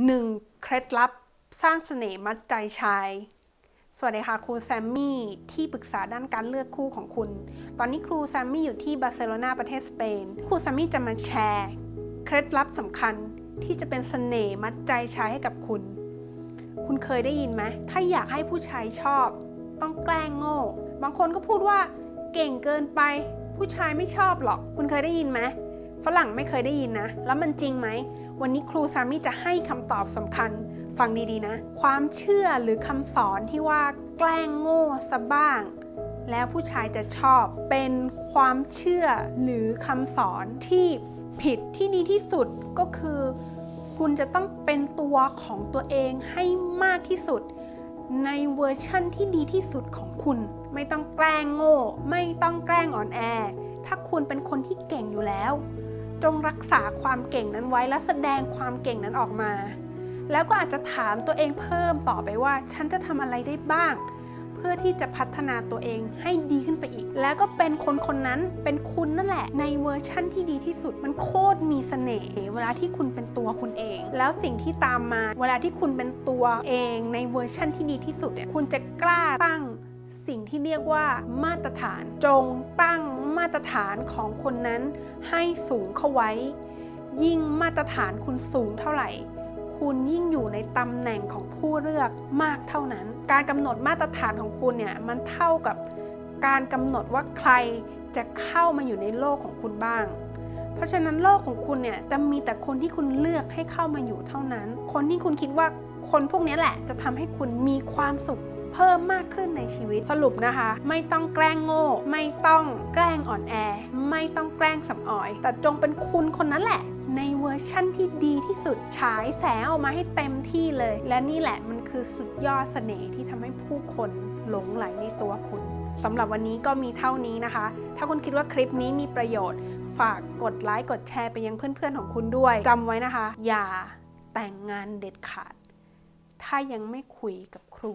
1. เคล็ดลับสร้างเสน่ห์มัดใจชาย สวัสดีค่ะครูแซมมี่ที่ปรึกษาด้านการเลือกคู่ของคุณ ตอนนี้ครูแซมมี่อยู่ที่บาร์เซโลนาประเทศสเปน ครูแซมมี่จะมาแชร์ เคล็ดลับสำคัญที่จะเป็นเสน่ห์มัดใจชายให้กับคุณ คุณเคยได้ยินไหม ถ้าอยากให้ผู้ชายชอบ ต้องแกล้งโง่ บางคนก็พูดว่า เก่งเกินไป ผู้ชายไม่ชอบหรอก คุณเคยได้ยินไหม ฝรั่งไม่เคยได้ยินนะ แล้วมันจริงไหม วันนี้ครูซามี่จะให้คำตอบสำคัญ ฟังดีๆนะ ความเชื่อหรือคำสอนที่ว่าแกล้งโง่ซะบ้าง แล้วผู้ชายจะชอบเป็นความเชื่อหรือคำสอนที่ผิดที่ดีที่สุดก็คือ คุณจะต้องเป็นตัวของตัวเองให้มากที่สุด ในเวอร์ชั่นที่ดีที่สุดของคุณ ไม่ต้องแกล้งโง่ ไม่ต้องแกล้งอ่อนแอ ถ้าคุณเป็นคนที่เก่งอยู่แล้ว จงรักษาความเก่งนั้นไว้และแสดงความเก่งนั้นออกมา แล้วก็อาจจะถามตัวเองเพิ่มต่อไปว่า ฉันจะทำอะไรได้บ้าง เพื่อที่จะพัฒนาตัวเองให้ดีขึ้นไปอีก แล้วก็เป็นคนคนนั้นเป็นคุณนั่นแหละ ในเวอร์ชั่นที่ดีที่สุดมันโคตรมีเสน่ห์เวลาที่คุณเป็นตัวคุณเอง แล้วสิ่งที่ตามมา เวลาที่คุณเป็นตัวเอง ในเวอร์ชั่นที่ดีที่สุดเนี่ยคุณจะกล้าตั้ง สิ่งที่เรียกว่ามาตรฐาน จงตั้งมาตรฐานของคนนั้นให้สูงเข้าไว้ ยิ่งมาตรฐานคุณสูงเท่าไหร่ คุณยิ่งอยู่ในตำแหน่งของผู้เลือกมากเท่านั้น การกำหนดมาตรฐานของคุณเนี่ยมันเท่ากับการกำหนดว่าใครจะเข้ามาอยู่ในโลกของคุณบ้างเพราะฉะนั้นโลกของคุณเนี่ยจะมีแต่คนที่คุณเลือกให้เข้ามาอยู่เท่านั้น คนที่คุณคิดว่าคนพวกนี้แหละจะทำให้คุณมีความสุข เพิ่มมากขึ้นในชีวิตสรุปนะคะ ไม่ต้องแกล้งโง่ ไม่ต้องแกล้งอ่อนแอ ไม่ต้องแกล้งสำออย แต่จงเป็นคุณคนนั้นแหละ ในเวอร์ชั่นที่ดีที่สุดฉายแสงออกมาให้เต็มที่เลย และนี่แหละมันคือสุดยอดเสน่ห์ที่ทำให้ผู้คนหลงไหลในตัวคุณสำหรับวันนี้ก็มีเท่านี้นะคะ ถ้าคุณคิดว่าคลิปนี้มีประโยชน์ ฝากกดไลค์ กดแชร์ไปยังเพื่อนๆของคุณด้วยจำไว้นะคะ อย่าแต่งงานเด็ดขาด ถ้ายังไม่คุยกับครู